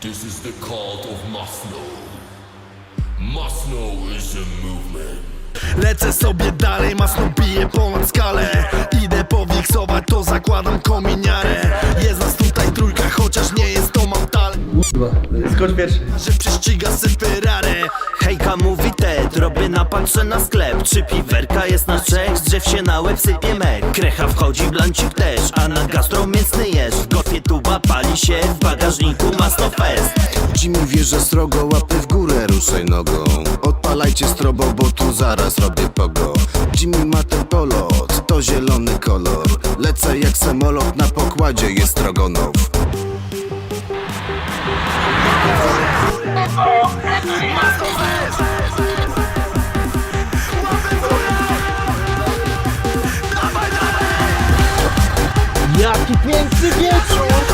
This is the cult of Masno. Masno is a movement. Lecę sobie dalej, masno bije ponad skalę. Idę powiksować, to zakładam kominiarę. Jest nas tutaj trójka, chociaż nie jest to mam talent Skocz pierwszy. Że prześciga se Ferrari Hejka mówi Ted, robię na patrzę na sklep. Trzy piwerka jest na trzech, z drzew się na łeb sypie mek. Krecha wchodzi, blancik też, a na gastro mięsny jesz się, w bagażniku masno fest. Jimmy wierzę srogo, łapy w górę, ruszaj nogą. Odpalajcie strobo, bo tu zaraz robię pogo. Jimmy ma ten polot, to zielony kolor. Lecę jak samolot, na pokładzie jest Strogonow Jaki piękny wieczór!